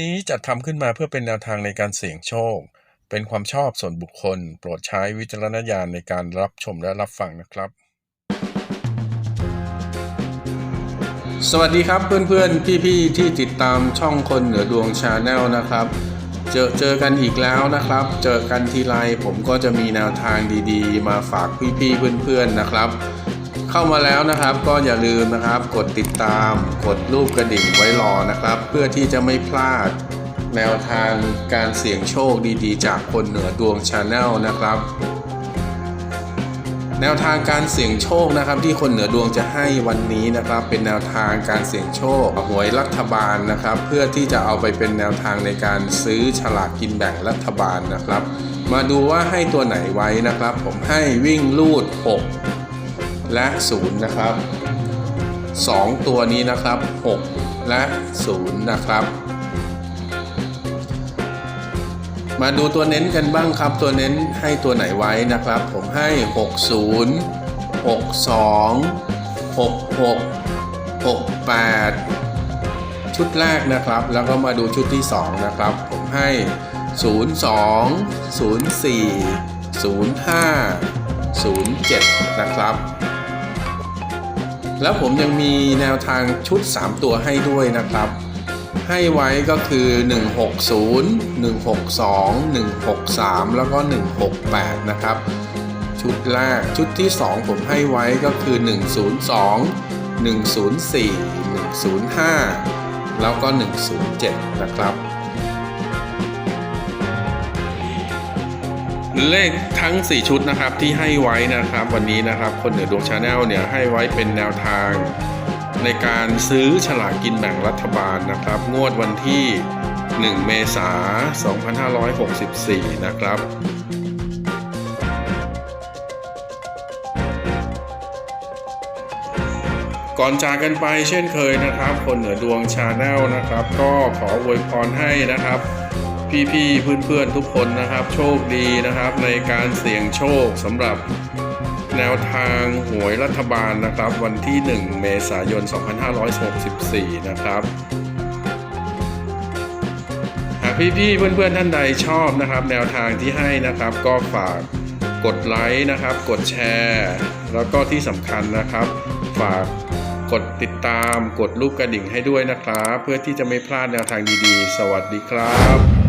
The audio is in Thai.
นี้จัดทำขึ้นมาเพื่อเป็นแนวทางในการเสี่ยงโชค เป็นความชอบส่วนบุคคล โปรดใช้วิจารณญาณในการรับชมและรับฟังนะครับ สวัสดีครับเพื่อนๆ พี่ๆ ที่ติดตามช่องคนเหนือดวงชาแนลนะครับ เจอเจอกันอีกแล้วนะครับ เจอกันทีไรผมก็จะมีแนวทางดีๆ มาฝากพี่ๆ เพื่อนๆ นะครับ เข้ามาแล้วนะครับ ก็อย่าลืมนะครับ กดติดตามกดรูปกระดิ่งไว้รอนะครับ เพื่อที่จะไม่พลาดแนวทางการเสี่ยงโชคดีๆ จากคนเหนือดวงชาแนลนะครับ แนวทางการเสี่ยงโชคนะครับ ที่คนเหนือดวงจะให้วันนี้นะครับ เป็นแนวทางการเสี่ยงโชคหวยรัฐบาลนะครับ เพื่อที่จะเอาไปเป็นแนวทางในการซื้อฉลากกินแบ่งรัฐบาลนะครับ มาดูว่าให้ตัวไหนไว้นะครับ ผมให้วิ่งลูด 6 และ 0 นะครับ 2 ตัวนี้นะครับ 6 และ 0 นะครับ มาดูตัวเน้นกันบ้างครับ ตัวเน้นให้ตัวไหนไว้นะครับ ผมให้ 60 62 66 68ชุดแรกนะครับแล้วก็มาดูชุดที่ 2 นะครับ ผมให้ 02 04 05 07 นะครับ แล้วผมยังมีแนวทางชุด 3 ตัวให้ด้วยนะครับ ให้ไว้ก็คือ 160 162 163 แล้วก็ 168 นะครับ ชุดแรกชุดที่ 2 ผมให้ไว้ก็คือ 102 104 105 แล้วก็ 107 นะครับ เลขทั้ง 4 ชุดนะครับที่ให้ไว้นะครับ วันนี้นะครับคนเหนือดวงชาแนลเนี่ยให้ไว้เป็นแนวทาง ในการซื้อฉลากกินแบ่งรัฐบาลนะครับ งวดวันที่ 1 เมษายน2564 นะครับก่อนจากกันไปเช่นเคยนะครับ คนเหนือดวงชาแนลนะครับ ก็ขออวยพรให้นะครับ พี่ๆเพื่อนๆทุกคนนะครับ โชคดีนะครับ ในการเสี่ยงโชคสำหรับแนวทางหวยรัฐบาลนะครับ วันที่ 1 เมษายน 2564 นะครับหากพี่ๆเพื่อนๆท่านใดชอบนะครับ แนวทางที่ให้นะครับ ก็ฝากกดไลค์นะครับ กดแชร์ แล้วก็ที่สำคัญนะครับ ฝากกดติดตามกดรูปกระดิ่งให้ด้วยนะครับ เพื่อที่จะไม่พลาดแนวทางดีๆ สวัสดีครับ